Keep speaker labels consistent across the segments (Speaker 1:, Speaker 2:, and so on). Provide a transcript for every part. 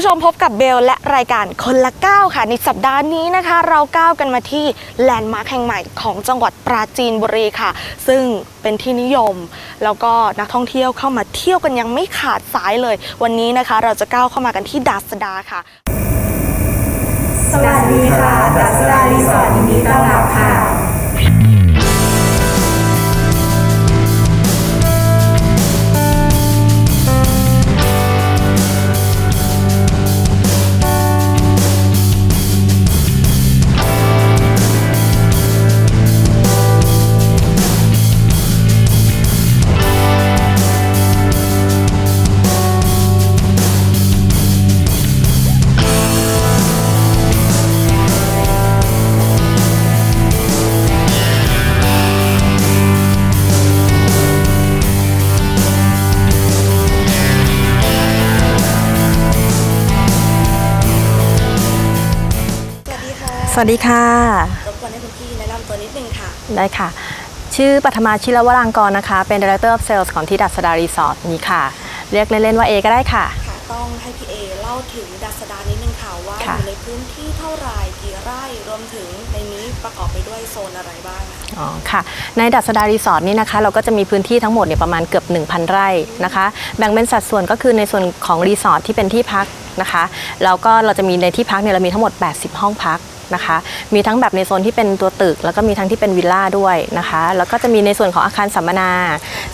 Speaker 1: ผู้ชมพบกับเบลและรายการคนละก้าวค่ะ ในสัปดาห์นี้นะคะ เราก้าวกันมาที่แลนด์มาร์คแห่งใหม่ของจังหวัดปราจีนบุรีค่ะ ซึ่งเป็นที่นิยม แล้วก็นักท่องเที่ยวเข้ามาเที่ยวกันยังไม่ขาดสายเลย วันนี้นะคะ เราจะก้าวเข้ามากันที่ดาสดาค่ะ
Speaker 2: สวัสดีค่ะ ดัสดารีสอร์ทยินดี
Speaker 1: วัสดีค่ะรบกวนให้คุณพี่แนะนำตัวนิดนึงค่ะ
Speaker 3: ได้ค่ะ ชื่อปัทมาชิรวรางกรนะคะ เป็น Director of Sales ของที่ดัสดารีสอร์ทนี้ค่ะ เรียกเล่นๆว่าเอก็ได้ค่ะ
Speaker 1: ค่ะ ต้องให้พี่เอเล่าถึงดาสดานิดนึงค่ะ ว่าอ
Speaker 3: ค่ะ
Speaker 1: ยู่ในพื้นที่เท่าไหร่กี่ไร่รวมถึงในนี้ประกอบไปด้วยโซนอะไรบ้างคะ
Speaker 3: อ๋อค่ะ ในดัสดารีสอร์ทนี่นะคะ เราก็จะมีพื้นที่ทั้งหมดเนี่ยประมาณเกือบ 1,000 ไร่นะคะ แบ่งเป็นสัดส่วนก็คือในส่วนของรีสอร์ทที่เป็นที่พักนะคะแล้วก็เราจะมีในที่พักเนี่ยเรามีทั้งหมด 80 ห้องพัก นะคะ มีทั้งแบบในโซนที่เป็นตัวตึก แล้วก็มีทั้งที่เป็นวิลล่าด้วยนะคะ แล้วก็จะมีในส่วนของอาคารสัมมนา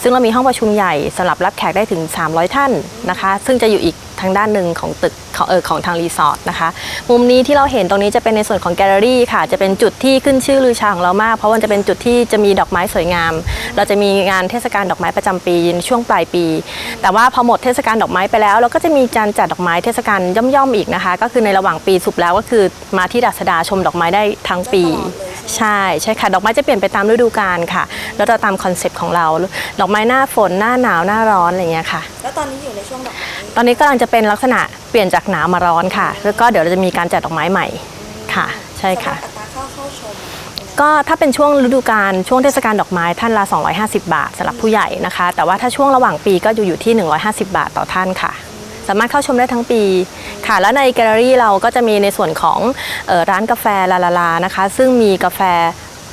Speaker 3: ซึ่งเรามีห้องประชุมใหญ่สำหรับรับแขกได้ถึง 300 ท่านนะคะ ซึ่งจะอยู่อีกางด้านหนึ่งของตึกของเออของทางรีสอร์ทนะคะ มุมนี้ที่เราเห็นตรงนี้จะเป็นในส่วนของแกลเลอรี่ค่ะ จะเป็นจุดที่ขึ้นชื่อลือชาของเรามาก เพราะว่าจะเป็นจุดที่จะมีดอกไม้สวยงาม เราจะมีงานเทศกาลดอกไม้ประจำปีในช่วงปลายปี แต่ว่าพอหมดเทศกาลดอกไม้ไปแล้ว เราก็จะมีการจัดดอกไม้เทศกาลย่อมๆอีกนะคะ ก็คือในระหว่างปีสุดแล้วก็คือมาที่ดัสดาชมดอกไม้ได้ทั้งปี ใช่ใช่ค่ะ ดอกไม้จะเปลี่ยนไปตามฤดูกาลค่ะ แล้วเราตามคอนเซปต์ของเรา ดอกไม้หน้าฝนหน้าหนาวหน้าร้อนอะไรอย่างเงี้ยค่ะ
Speaker 1: แล้วตอนนี้อยู่ในช่วงดอกไม้
Speaker 3: ตอนนี้กำลังจะเป็นลักษณะเปลี่ยนจากหนาวมาร้อนค่ะ แล้วก็เดี๋ยวเราจะมีการจัดดอกไม้ใหม่ค่ะ ใช่ค่ะ
Speaker 1: สำหรับอัตราเข้าเข้าชม
Speaker 3: ก็ถ้าเป็นช่วงฤดูกาลช่วงเทศกาลดอกไม้ท่านละ 250 บาทสำหรับผู้ใหญ่นะคะ แต่ว่าถ้าช่วงระหว่างปีก็อยู่อยู่ที่ 150 บาทต่อท่านค่ะ สามารถเข้าชมได้ทั้งปีค่ะ แล้วในแกลเลอรี่เราก็จะมีในส่วนของเออร้านกาแฟลาลาลานะคะ ซึ่งมีกาแฟ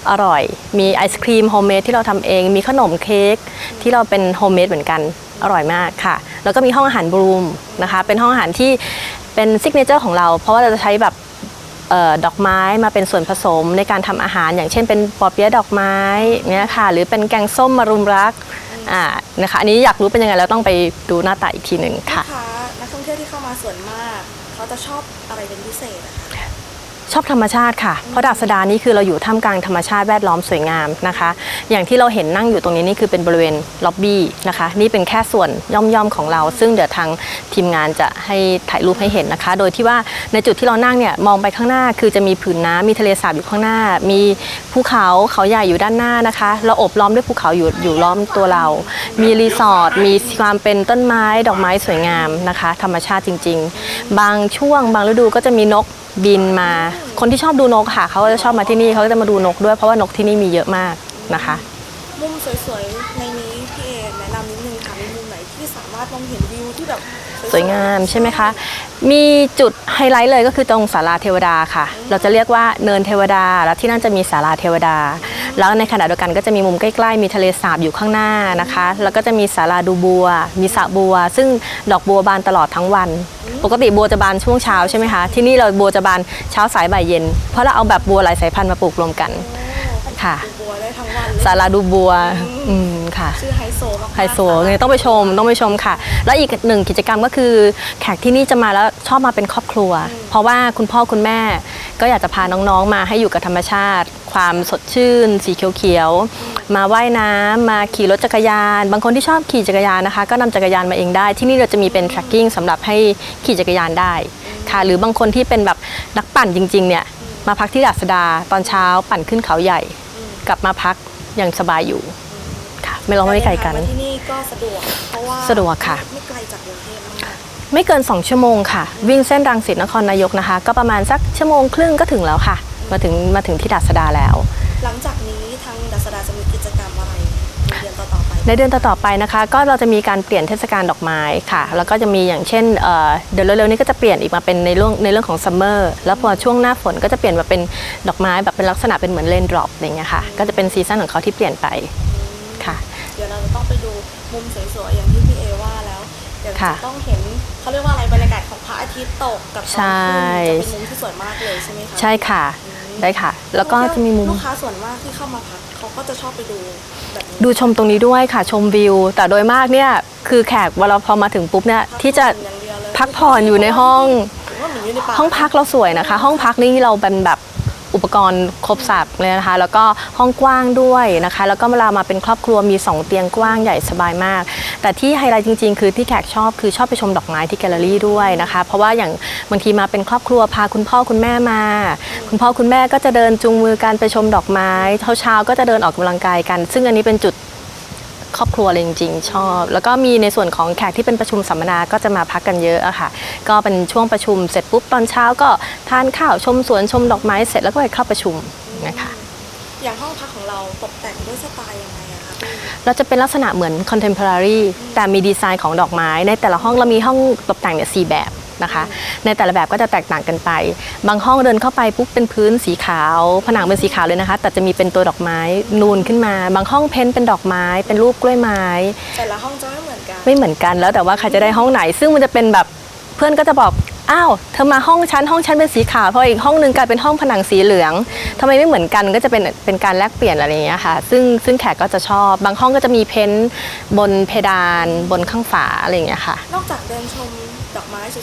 Speaker 3: อร่อย มีไอศครีมโฮมเมดที่เราทำเอง มีขนมเค้กที่เราเป็นโฮมเมดเหมือนกันอร่อยมากค่ะ แล้วก็มีห้องอาหารบรูมนะคะ เป็นห้องอาหารที่เป็นซิกเนเจอร์ของเรา เพราะว่าเราจะใช้แบบออดอกไม้มาเป็นส่วนผสมในการทำอาหาร อย่างเช่นเป็นปอเปี๊ยะดอกไม้เนี่ยค่ะ หรือเป็นแกงส้มมารุมรักอ่านะคะ อันนี้อยากรู้เป็นยังไงแล้วต้องไปดูหน้าตาอีกทีหนึ่งค่ะ
Speaker 1: นักท่องเที่ยวที่เข้ามาส่วนมาก เขาจะชอบอะไรเป็นพิเศษอะ
Speaker 3: ชอบธรรมชาติค่ะ เพราะดาสดานี่คือเราอยู่ท่ามกลางธรรมชาติแวดล้อมสวยงามนะคะ อย่างที่เราเห็นนั่งอยู่ตรงนี้นี่คือเป็นบริเวณล็อบบี้นะคะ นี่เป็นแค่ส่วนย่อมๆของเรา ซึ่งเดี๋ยวทางทีมงานจะให้ถ่ายรูปให้เห็นนะคะ โดยที่ว่าในจุดที่เรานั่งเนี่ยมองไปข้างหน้า คือจะมีผืนน้ำมีทะเลสาบอยู่ข้างหน้า มีภูเขาเขาใหญ่อยู่ด้านหน้านะคะ เราอบล้อมด้วยภูเขาอยู่อยู่ล้อมตัวเรา มีรีสอร์ทมีความเป็นต้นไม้ดอกไม้สวยงามนะคะ ธรรมชาติจริง ๆ บางช่วงบางฤดูก็จะมีนก บินมา คนที่ชอบดูนกค่ะเขาก็จะชอบมาที่นี่เขาก็จะมาดูนกด้วยเพราะว่านกที่นี่มีเยอะมากนะคะ
Speaker 1: มุมสวยๆในนี้พี่เอแนะนำนิดนึงค่ะมีมุมไหนที่สามารถมองเห็นวิวที่แบบ
Speaker 3: สวยงามใช่ไหมคะ มีจุดไฮไลท์เลยก็คือตรงศาลาเทวดาค่ะ เราจะเรียกว่าเนินเทวดา แล้วที่นั่นจะมีศาลาเทวดา แล้วในขณะเดียวกันก็จะมีมุมใกล้ๆ มีทะเลสาบอยู่ข้างหน้านะคะ แล้วก็จะมีศาลาดูบัว มีสระบัว ซึ่งดอกบัวบานตลอดทั้งวัน ปกติบัวจะบานช่วงเช้าใช่ไหมคะ ที่นี่เราบัวจะบานเช้าสายบ่ายเย็น เพราะเราเอาแบบบัวหลายสายพันธุ์มาปลูกรวมกัน ค่ะ
Speaker 1: ดูบัวได้ทั้งวันเลย
Speaker 3: ศาลาดูบัว อืมค่ะ
Speaker 1: ชื่อไฮโซมากๆ
Speaker 3: ไฮโซไงต้องไปชมต้องไปชมค่ะ แล้วอีกหนึ่งกิจกรรมก็คือ แขกที่นี่จะมาแล้วชอบมาเป็นครอบครัว เพราะว่าคุณพ่อคุณแม่ก็อยากจะพาน้องๆมาให้อยู่กับธรรมชาติ ความสดชื่น สีเขียวๆมาว่ายน้ำมาขี่รถจักรยาน บางคนที่ชอบขี่จักรยานนะคะ ก็นำจักรยานมาเองได้ ที่นี่เราจะมีเป็น tracking สำหรับให้ขี่จักรยานได้ค่ะ หรือบางคนที่เป็นแบบนักปั่นจริงๆเนี่ยมาพักที่ดาสดาตอนเช้าปั่นขึ้นเขาใหญ่ กลับมาพักอย่างสบายอยู่ค่ะ ไม่ร้องไม่ไกลกัน
Speaker 1: เดิทางมาที่นี่ก็สะดวกเพราะว่า
Speaker 3: สะดวกค่ะ
Speaker 1: ไม่ไกลจากกรุงเทพมาก
Speaker 3: ไม่เกิน 2 ชั่วโมงค่ะ วิ่งเส้นรังสิตนครนายกนะคะ ก็ประมาณสักชั่วโมงครึ่งก็ถึงแล้วค่ะ มาถึงมาถึงที่ดาสดาแล้ว
Speaker 1: หลังจากนี้ทางดัสดาจะมีกิจกรรมอะไร ในเดือนต่อๆไป
Speaker 3: ในเดือนต่อๆไปนะคะ ก็เราจะมีการเปลี่ยนเทศกาลดอกไม้ค่ะ แล้วก็จะมีอย่างเช่นเอ่อเดี๋ยวเร็วๆนี้ก็จะเปลี่ยนอีกมาเป็นในเรื่องในเรื่องของซัมเมอร์แล้วพอช่วงหน้าฝนก็จะเปลี่ยนมาเป็นดอกไม้แบบเป็นลักษณะเป็นเหมือนเลนดรอปอะไรเงี้ยค่ะก็จะเป็นซีซั่นของเขาที่เปลี่ยนไปค่ะ
Speaker 1: เดี๋ยวเราจะต้องไปดูมุมสวยๆอย่างที่พี่เอว่าแล้วเดี๋ยว
Speaker 3: ค่ะ
Speaker 1: จะต้องเห็นเขาเรียกว่าอะไรบรรยากาศของพระอาทิตย์ตกกับตอน
Speaker 3: ใช่
Speaker 1: ขึ้นจะเป็นมุมที่สวยมากเลยใช่ไหมคะ
Speaker 3: ใช่ค่ะ ได้ค่ะ แล้วก็จะมีมุม
Speaker 1: ลูกค้าส่วนมากที่เข้ามาพักเขาก็จะชอบไปดูแบบนี้
Speaker 3: ดูชมตรงนี้ด้วยค่ะ ชมวิว แต่โดยมากเนี่ยคือแขกเวลาพอมาถึงปุ๊บเนี่ยที่จะ
Speaker 1: อย่างเดียวเลย
Speaker 3: พักผ่อนอยู่ในห้อง
Speaker 1: ถือว่าเหมือนอยู่ในป่า
Speaker 3: ห้องพักเราสวยนะคะ ห้องพักนี่เราเป็นแบบ อุปกรณ์ครบสับเลยนะคะ แล้วก็ห้องกว้างด้วยนะคะ แล้วก็เวลามาเป็นครอบครัวมี 2 เตียงกว้างใหญ่สบายมาก แต่ที่ไฮไลท์จริง ๆ คือที่แขกชอบคือชอบไปชมดอกไม้ที่แกลเลอรี่ด้วยนะคะ เพราะว่าอย่างบางทีมาเป็นครอบครัวพาคุณพ่อคุณแม่มา คุณพ่อคุณแม่ก็จะเดินจูงมือกันไปชมดอกไม้เช้าๆก็จะเดินออกกำลังกายกัน ซึ่งอันนี้เป็นจุด ครอบครัวเลยจริงๆชอบ แล้วก็มีในส่วนของแขกที่เป็นประชุมสัมมนาก็จะมาพักกันเยอะอะค่ะ ก็เป็นช่วงประชุมเสร็จปุ๊บตอนเช้าก็ทานข้าวชมสวนชมดอกไม้เสร็จแล้วก็ไปเข้าประชุมนะคะ
Speaker 1: อย่างห้องพักของเราตกแต่งด้วยสไตล์ยังไงอะคะพี่
Speaker 3: เราจะเป็นลักษณะเหมือน contemporary แต่มีดีไซน์ของดอกไม้ ในแต่ละห้องเรามีห้องตกแต่งเนี่ยสแบบ นะคะ ในแต่ละแบบก็จะแตกต่างกันไป บางห้องเดินเข้าไปปุ๊บเป็นพื้นสีขาว ผนังเป็นสีขาวเลยนะคะ แต่จะมีเป็นตัวดอกไม้นูนขึ้นมา บางห้องเพ้นท์เป็นดอกไม้ เป็นรูปกล้วยไม้
Speaker 1: แต่ละห้องจะไม่เหมือนกัน
Speaker 3: ไม่เหมือนกันแล้วแต่ว่าใครจะได้ห้องไหน ซึ่งมันจะเป็นแบบเพื่อนก็จะบอกอ้าวเธอมาห้องฉันห้องฉันเป็นสีขาวพออีกห้องหนึ่งกลายเป็นห้องผนังสีเหลืองทำไมไม่เหมือนกันก็จะเป็นเป็นการแลกเปลี่ยนอะไรอย่างเงี้ยค่ะ ซึ่งซึ่งแขกก็จะชอบ บางห้องก็จะมีเพ้นท์บนเพดาน บนข้างฝาอะไรอย่างเงี้ยค่ะ
Speaker 1: นอกจากเดินชมดอกไม้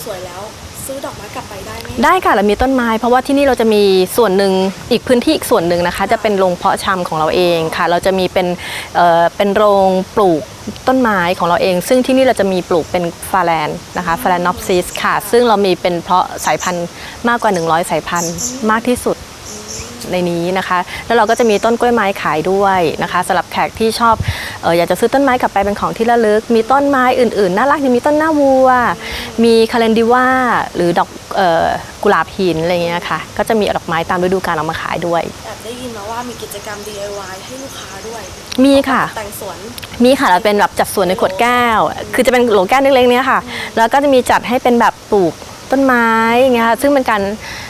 Speaker 1: สวยๆแล้ว ซื้อดอกไม้กลับไปได้ไหม
Speaker 3: ได้ค่ะเรามีต้นไม้ เพราะว่าที่นี่เราจะมีส่วนหนึ่งอีกพื้นที่อีกส่วนหนึ่งนะคะ จะเป็นโรงเพาะชำของเราเองค่ะ เราจะมีเป็นเอ่อเป็นโรงปลูกต้นไม้ของเราเอง ซึ่งที่นี่เราจะมีปลูกเป็นฟาแลนนะคะฟาแลนนอปซิสค่ะ ซึ่งเรามีเป็นเพาะสายพันธุ์มากกว่า 100 สายพันธุ์มากที่สุด ในนี้นะคะ แล้วเราก็จะมีต้นกล้วยไม้ขายด้วยนะคะสำหรับแขกที่ชอบเอออยากจะซื้อต้นไม้กลับไปเป็นของที่ระลึก มีต้นไม้อื่น ๆ น่ารักยังมีต้นหน้าวัว มีคาเลนดิว่าหรือดอกเอ่อกุหลาบหินอะไรเงี้ยค่ะก็จะมีดอกไม้ตามฤดูกาลเอามาขายด้วย
Speaker 1: แอบได้ยินมาว่ามีกิจกรรม DIY ให้ลูกค้าด้วย
Speaker 3: มีค่ะ
Speaker 1: แต่งสวน
Speaker 3: มีค่ะเราเป็นแบบจัดสวนในขวดแก้ว คือจะเป็นโหลแก้วเล็กๆเนี้ยค่ะ แล้วก็จะมีจัดให้เป็นแบบปลูกต้นไม้อย่างเงี้ยค่ะซึ่งเป็นการเอิ่ม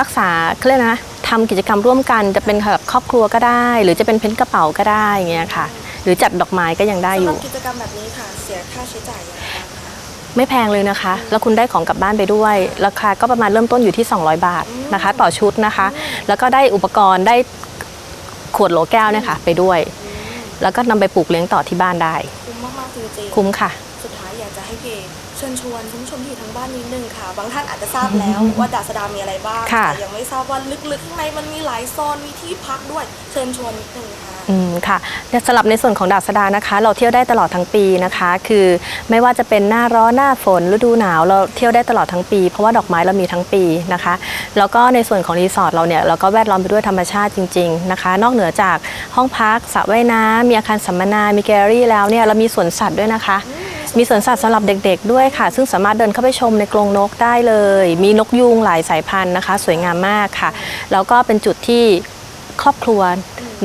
Speaker 3: รักษาเขาเรียกนะทำกิจกรรมร่วมกันจะเป็นแบบครอบครัวก็ได้ หรือจะเป็นเพ้นท์กระเป๋าก็ได้อย่างเงี้ยค่ะ หรือจัดดอกไม้ก็ยังได้อ
Speaker 1: สำหรั
Speaker 3: ยู่
Speaker 1: บกิจกรรมแบบนี้ค่ะเสียค่าใช้จ่ายยังไงบ้างคะ
Speaker 3: ไม่แพงเลยนะคะ แล้วคุณได้ของกลับบ้านไปด้วย ราคาก็ประมาณเริ่มต้นอยู่ที่ 200 บาทนะคะ ต่อชุดนะคะ แล้วก็ได้อุปกรณ์ได้ขวดโหลแก้วเนี่ยค่ะ ไปด้วย แล้วก็นำไปปลูกเลี้ยงต่อที่บ้านได้
Speaker 1: คุ้มมากๆจริงๆ
Speaker 3: คุ้มค่ะ
Speaker 1: สุดท้ายอยากจะให้พี่เอเชิญชวนคุณผู้ชมที่อยู่ทางบ้านนิดนึงค่ะ บางท่านอาจจะทราบแล้วว่าดาสดามีอะไรบ้าง
Speaker 3: ค่ะ
Speaker 1: แต่ยังไม่ทราบว่าลึกๆข้างในมันมีหลายโซนมีที่พักด้วยเชิญชวนนิดนึงค่ะ
Speaker 3: อืมค่ะสำหรับในส่วนของดาดสดานะคะ เราเที่ยวได้ตลอดทั้งปีนะคะ คือไม่ว่าจะเป็นหน้าร้อนหน้าฝนฤดูหนาวเราเที่ยวได้ตลอดทั้งปี เพราะว่าดอกไม้เรามีทั้งปีนะคะ แล้วก็ในส่วนของรีสอร์ทเราเนี่ยเราก็แวดล้อมไปด้วยธรรมชาติจริงๆนะคะ นอกเหนือจากห้องพักสระว่ายน้ำมีอาคารสัมมนา มีแกลเลอรี่แล้วเนี่ยเรามีสวนสัตว์ด้วยนะคะ มีสวนสัตว์สำหรับเด็กๆด้วยค่ะ ซึ่งสามารถเดินเข้าไปชมในกรงนกได้เลย มีนกยูงหลายสายพันธุ์นะคะ สวยงามมากค่ะ แล้วก็เป็นจุดที่ครอบครัว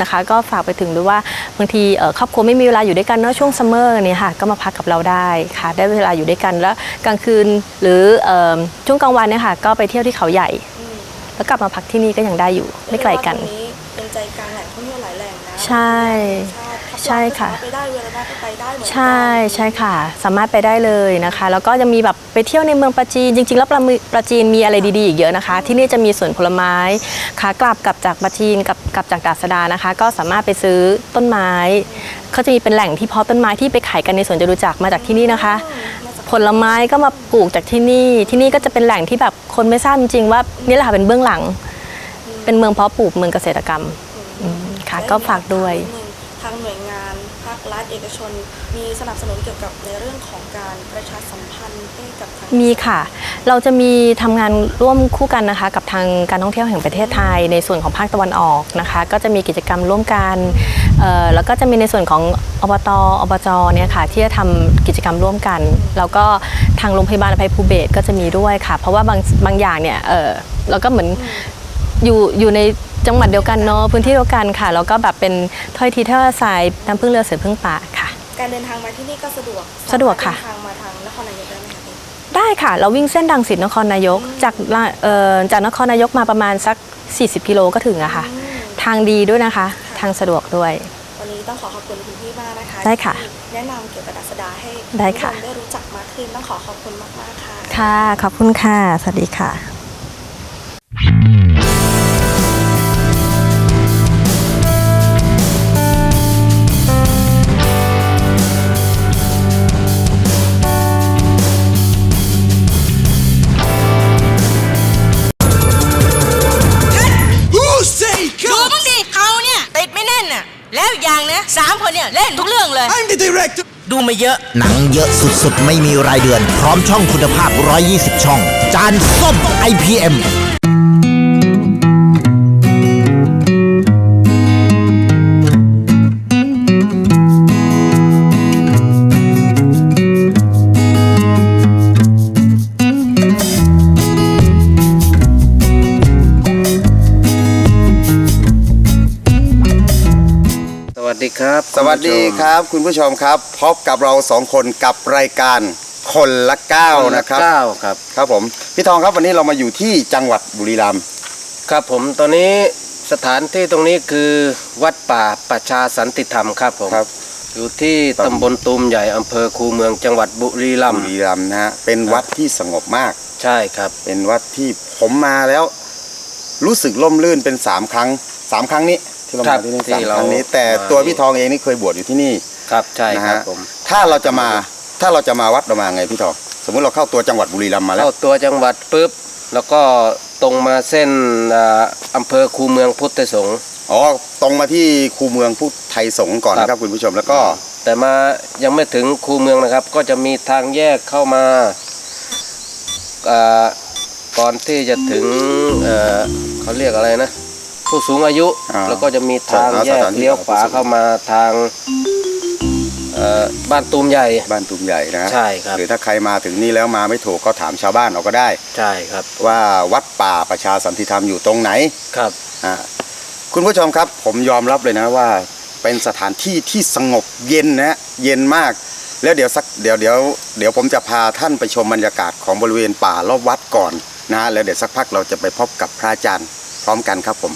Speaker 3: นะคะ ก็ฝากไปถึงด้วยว่าบางทีเอ่อครอบครัวไม่มีเวลาอยู่ด้วยกันเนอะช่วงซัมเมอร์เนี่ยค่ะก็มาพักกับเราได้ค่ะ ได้เวลาอยู่ด้วยกันแล้วกลางคืนหรือเอิ่มช่วงกลางวันเนี่ยค่ะ ก็ไปเที่ยวที่เขาใหญ่ แล้วกลับมาพักที่นี่ก็ยังได้อยู่ไม่ไกลกัน
Speaker 1: เรียว่าตรงนี้เป็นใจกลางแหล่งท่องเที่ยวหลายแหล่งนะ
Speaker 3: ใช่ ใช่ค่ะ
Speaker 1: ไปได้เวลาได้ก็ไปได้เหมือนกัน
Speaker 3: ใช่ใช่ค่ะ สามารถไปได้เลยนะคะ แล้วก็ยังมีแบบไปเที่ยวในเมืองปราจีนจริงๆ แล้วปรามือปราจีนมีอะไรดีๆอีกเยอะนะคะ ที่นี่จะมีสวนผลไม้ขากลับกลับจากปราจีนกับกลับจากดาษดานะคะ ก็สามารถไปซื้อต้นไม้เขาจะมีเป็นแหล่งที่เพาะต้นไม้ที่ไปขายกันในสวนจตุจักรมาจากที่นี่นะคะ ผลไม้ก็มาปลูกจากที่นี่ ที่นี่ก็จะเป็นแหล่งที่แบบคนไม่ทราบจริงๆว่านี่แหละค่ะเป็นเบื้องหลัง เป็นเมืองเพาะปลูกเมืองเกษตรกรรมอืมค่ะ ก็ฝากด้วย
Speaker 1: ทางหน่วยงานภาค รัฐเอกชน มีสนับสนุนเกี่ยวกับในเรื่องของการประชาสัมพันธ์ให้กับทาง
Speaker 3: มีค่ะ เราจะมีทำงานร่วมคู่กันนะคะ กับทางการท่องเที่ยวแห่งประเทศไทย ในส่วนของภาคตะวันออกนะคะ ก็จะมีกิจกรรมร่วมกันแล้วก็จะมีในส่วนของอบตอบจเนี่ยค่ะที่จะทำกิจกรรมร่วมกัน แล้วก็ทางโรงพยาบาลอภัยภูเบศก็จะมีด้วยค่ะ เพราะว่าบางบางอย่างเนี่ยเออเราก็เหมือน อยู่อยู่ในจังหวัดเดียวกันเนาะพื้นที่เดียวกันค่ะแล้วก็แบบเป็นถ้อยทีถ้อยอาศัยน้ำพึ่งเรือเสือพึ่งป่าค่ะ
Speaker 1: การเดินทางมาที่นี่ก็สะดวก
Speaker 3: สะดวกค่ะ
Speaker 1: สามารถเดินทางมาทางนครนายกได้ไหมคะพี่
Speaker 3: ได้ค่ะ เราวิ่งเส้นดังสิตนครนายกจากละเอ่อจากนครนายกมาประมาณสัก 40 กิโลก็ถึงอะค่ะ
Speaker 1: อืม
Speaker 3: ทางดีด้วยนะคะ ทางสะดวกด้วย
Speaker 1: วันนี้ต้องขอขอบคุณคุณพี่มากนะคะ
Speaker 3: ได้ค่ะ
Speaker 1: ที่แนะนำเกี่ยวกับดัชดาให้
Speaker 3: ได้ค่ะ
Speaker 1: ณผู้ชมได้รู้จักมากขึ้นต้องขอขอบคุณมากๆค่ะ
Speaker 3: ค่ะ ขอบคุณค่ะ สวัสดีค่ะ
Speaker 4: เนี่ยเล่นทุกเรื่องเลย
Speaker 5: I'm the director.
Speaker 4: ดูมาเยอะ
Speaker 6: หนังเยอะสุดๆ ไม่มีรายเดือน พร้อมช่องคุณภาพ 120 ช่อง จานส้ม IPM
Speaker 7: สวัสดีครับ
Speaker 8: คุณผู้ชมครับพบกับเราสองคนกับรายการคนละเก้า
Speaker 7: คุณ
Speaker 8: นะครับ
Speaker 7: เก้าครับ
Speaker 8: ครับผมพี่ทองครับวันนี้เรามาอยู่ที่จังหวัดบุรีรัมย์
Speaker 7: ครับผมตอนนี้สถานที่ตรงนี้คือวัดป่าประชาสันติธรรมครับผม
Speaker 8: ครับ
Speaker 7: อยู่ที่ตำบลตูมใหญ่อำเภอคูเมืองจังหวัดบุรีรัม
Speaker 8: บุ
Speaker 7: ย์
Speaker 8: รีรัมย์นะฮะเป็นวัดที่สงบมาก
Speaker 7: ใช่ครับ
Speaker 8: เป็นวัดที่ผมมาแล้ว รู้สึกล่มลื่นเป็นสามครั้งสามครั้งนี้ ที่เรา
Speaker 7: ครั
Speaker 8: มา
Speaker 7: บ
Speaker 8: ที่นี่
Speaker 7: ที่
Speaker 8: สาม
Speaker 7: เรา
Speaker 8: ครั้งนี้ แต่
Speaker 7: มา
Speaker 8: ตัวพี่ทองเองนี่เคยบวชอยู่ที่นี่
Speaker 7: ครับใช่
Speaker 8: นะครับฮะ
Speaker 7: ผม
Speaker 8: ถ้าเราจะมาถ้าเราจะมาวัดเรามาไงพี่ทอง สมมุติเราเข้าตัวจังหวัดบุรีรัมย์มาแล้ว
Speaker 7: เข้าตัวจังหวัดปุ๊บแล้วก็ตรงมาเส้นอ่าอำเภอคูเมืองพุทธสงฆ์
Speaker 8: อ๋อตรงมาที่คูเมืองพุทธไทยสงฆ์ก่อนนะครับคุณผู้ชมแล้วก็
Speaker 7: แต่มายังไม่ถึงคูเมืองนะครับ ก็จะมีทางแยกเข้ามาอ่าก่อนที่จะถึงเอ่อเขาเรียกอะไรนะ ผู้สูงอายุ
Speaker 8: อ่า
Speaker 7: แล้วก็จะมีทาง
Speaker 8: อ่า
Speaker 7: แย
Speaker 8: ส
Speaker 7: ก
Speaker 8: ถานที่
Speaker 7: เลี้ยวขวา
Speaker 8: ของผู้สูง
Speaker 7: เข้ามาทางเอ่อบ้านตูมใหญ่
Speaker 8: บ้านตุมใหญ่นะฮะ
Speaker 7: ใช่ครับ
Speaker 8: หรือถ้าใครมาถึงนี่แล้วมาไม่ถูกก็ถามชาวบ้านเอาก็ได้
Speaker 7: ใช่ครับ
Speaker 8: ว่าวัดป่าประชาสันติธรรมอยู่ตรงไหน
Speaker 7: ครับ
Speaker 8: อ่าคุณผู้ชมครับผมยอมรับเลยนะว่าเป็นสถานที่ที่สงบเย็นนะฮะเย็นมาก แล้วเดี๋ยวสักเดี๋ยวเดี๋ยวเดี๋ยวผมจะพาท่านไปชมบรรยากาศของบริเวณป่ารอบวัดก่อนนะฮะแล้วเดี๋ยวสักพักเราจะไปพบกับพระอาจารย์พร้อมกันครับผม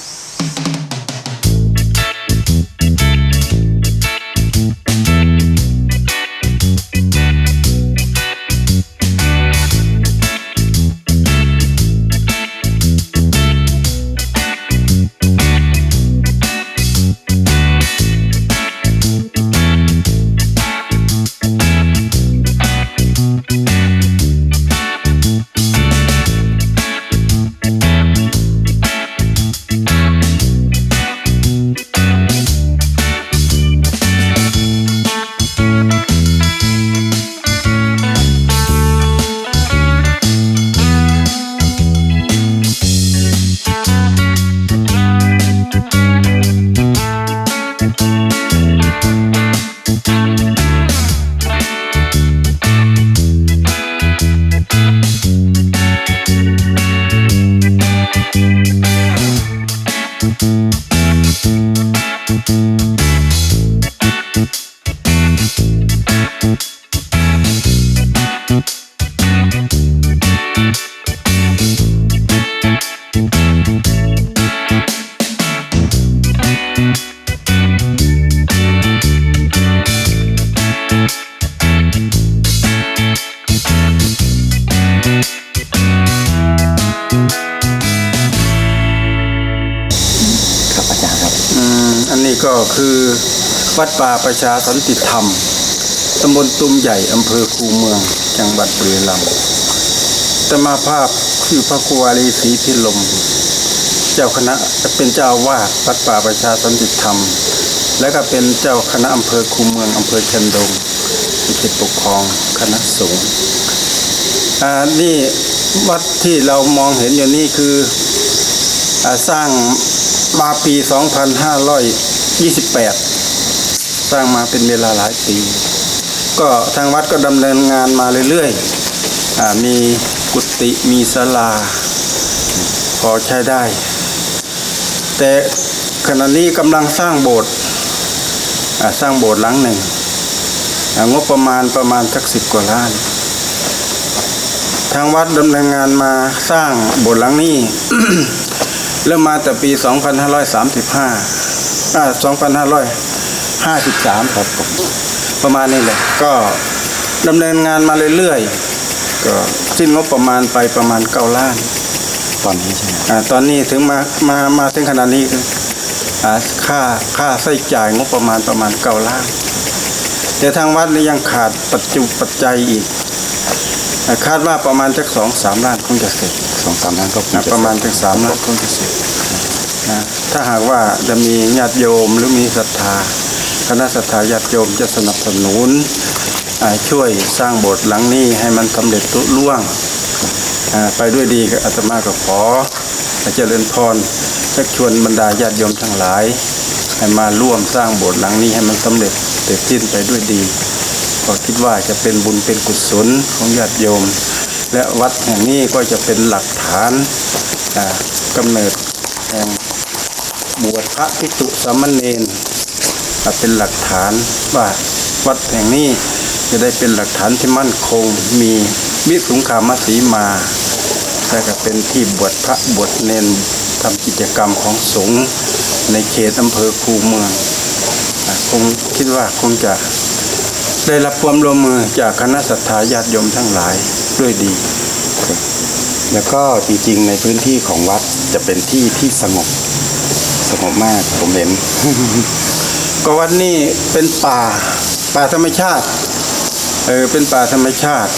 Speaker 9: วัดป่าประชาสันติธรรม ตำบลตุมใหญ่ อำเภอคูเมือง จังหวัดบุรีรัมย์ตมาภาพคือพระครูอาลีศรีพิลม เจ้าคณะเป็นเจ้าวาดวัดป่าประชาสันติธรรม และก็เป็นเจ้าคณะอำเภอคูเมือง อำเภอเชียงดงมีเขตปกครองคณะสงฆ์นี่วัดที่เรามองเห็นอยู่นี่คืออสร้างมาปี 2528 สร้างมาเป็นเวลาหลายปี ก็ทางวัดก็ดำเนินงานมาเรื่อยๆมีกุฏิมีศาลา พอใช้ได้ แต่ขณะนี้กำลังสร้างโบสถ์สร้างโบสถ์หลังหนึ่งงบประมาณประมาณสักสิบกว่าล้าน ทางวัดดำเนินงานมาสร้างโบสถ์หลังนี้ เริ่มมาแต่ปี 2535อ่า 2553ครับผมประมาณนี้แหละก็ดำเนินงานมาเรื่อยๆก็สิ้นงบประมาณไปประมาณ9ล้าน
Speaker 8: ตอนนี้ใช่ไหม
Speaker 9: อ่าตอนนี้ถึงมามามาถึงขนาดนี้คืออ่าค่าค่าใช้จ่ายงบประมาณประมาณ9ล้านแต่ทางวัดนี่ยังขาดปัจจุปัจจัยอีกอ่าคาดว่าประมาณสักสองสามล้านคงจะเสร็จ
Speaker 8: สองสามล้านก็คง
Speaker 9: นะ
Speaker 8: จะ
Speaker 9: ประมาณถึงสามล้านคงจะเสร็จนะถ้าหากว่าจะมีญาติโยมหรือมีศรัทธา คณะศรัทธาญาติโยมจะสนับสนุนช่วยสร้างโบสถ์หลังนี้ให้มันสำเร็จลุล่วง ไปด้วยดีกับอาตมาก็ขอเจริญพรชักชวนบรรดาญาติโยมทั้งหลาย ให้มาร่วมสร้างโบสถ์หลังนี้ให้มันสำเร็จเสร็จสิ้นไปด้วยดีก็คิดว่าจะเป็นบุญเป็นกุศลของญาติโยม และวัดแห่งนี้ก็จะเป็นหลักฐานกำเนิดแห่งบวชพระภิกษุสามเณร เป็นหลักฐานว่าวัดแห่งนี้จะได้เป็นหลักฐานที่มั่นคงมีวิสุงคามสีมาและก็เป็นที่บวชพระบวชเนนทำกิจกรรมของสงฆ์ในเขตอำเภอคูเมืองคงคิดว่าคงจะได้รับความร่วมมือจากคณะศรัทธาญาติโยมทั้งหลายด้วยดี
Speaker 8: แล้วก็จริงๆในพื้นที่ของวัดจะเป็นที่ที่สงบสงบมากผมเห็น
Speaker 9: ก็วัดนี้เป็นป่าป่าธรรมชาติเออเป็นป่าธรรมชาติ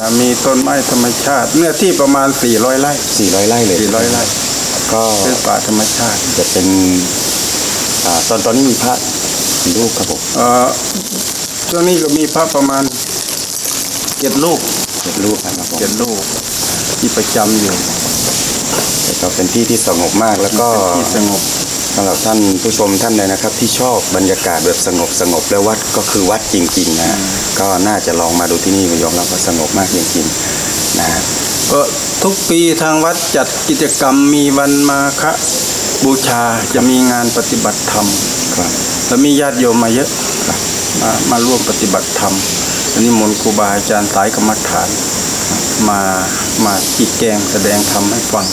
Speaker 9: อ่ามีต้นไม้ธรรมชาติ เนื้อที่ประมาณ 400ไร่
Speaker 8: 400ไร่เลย
Speaker 9: 400ไร่
Speaker 8: ก็
Speaker 9: เป็นป่าธรรมชาติ
Speaker 8: จะเป็นอ่าตอนตอนนี้มีพระกี่รูปครับผม
Speaker 9: เอ่อช่วงนี้ก็มีพระประมาณเจ็ดลูก
Speaker 8: เจ็ดรูปนะครับผม
Speaker 9: เจ็ดลูกที่ประจำอยู่
Speaker 8: แต่ก็เป็นที่ที่สงบมากแล้วก็
Speaker 9: เป็นที่สงบ
Speaker 8: สำหรับท่านผู้ชมท่านใดนะครับ ที่ชอบบรรยากาศแบบสงบสงบแล้ววัดก็คือวัดจริงๆนะก็น่าจะลองมาดูที่นี่ยอมรับว่าสงบมากจริงๆนะ
Speaker 9: ก็ทุกปีทางวัดจัดกิจกรรมมีวันมาฆบูชาจะมีงานปฏิบัติธรรม
Speaker 8: ครับ
Speaker 9: แล้วมีญาติโยมมาเยอะมามาร่วมปฏิบัติธรรมอันนี้มนต์ครูบาอาจารย์สายกรรมฐาน มามาจีแกงแสดงธรรมให้ฟัง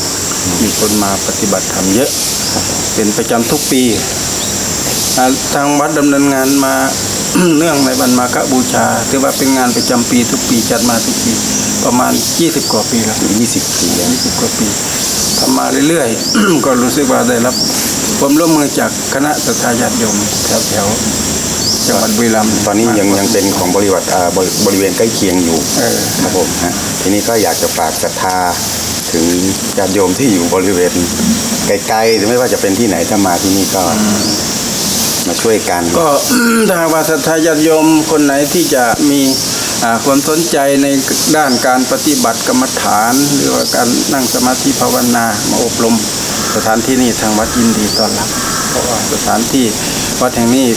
Speaker 9: มีคนมาปฏิบัติธรรมเยอะ เป็นประจำทุกปีอ่าทางวัดดำเนินงานมาเนื่องในวันมาฆบูชา ถือว่าเป็นงานประจำปีทุกปีจัดมาทุกปี ประมาณ 20 กว่าปีแล้ว
Speaker 8: 20 ปีแล้ว
Speaker 9: 20 กว่าปีทำมาเรื่อยๆ ก็รู้สึกว่าได้รับความร่วมมือจากคณะสัตยาญาติโยมแถวๆจังหวัดบุรีรัมย์
Speaker 8: ตอนนี้ยังยังเป็นของบริวัติอ่าบริบริเวณใกล้เคียงอยู่
Speaker 9: เออ
Speaker 8: ครับผมฮะทีนี้ก็อยากจะฝากศรัทธา ถึงญาติโยมที่อยู่บริเวณไกลๆหรือไม่ว่าจะเป็นที่ไหนถ้ามาที่นี่ก็ มาช่วยกัน
Speaker 9: ก็ถ้าว่าศรัทธาญาติโยมคนไหนที่จะมีความสนใจในด้านการปฏิบัติกรรมฐาน หรือว่าการนั่งสมาธิภาวนามาอบรมสถานที่นี้ทางวัดยินดีต้อนรับเพราะว่าสถานที่วัดแห่งนี้